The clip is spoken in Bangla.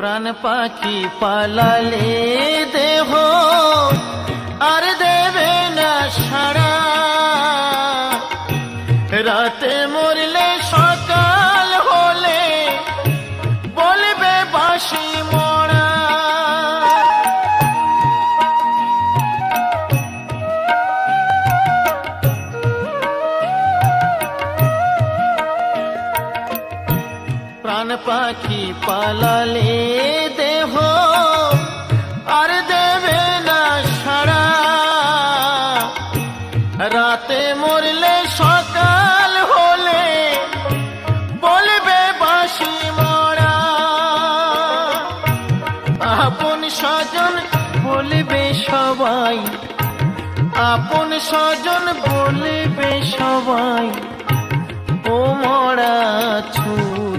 প্রাণ পাখি পালালে দেহ আর দেবে না সাড়া। রাতে মরলে সকাল হলে বলবে বাসি মরা। প্রাণ পাখি পালালে রাতে মরলে সকাল হলে বলবে বাসি মরা। আপন স্বজন বলবে সবাই, আপন স্বজন বলবে সবাই, ও মরা না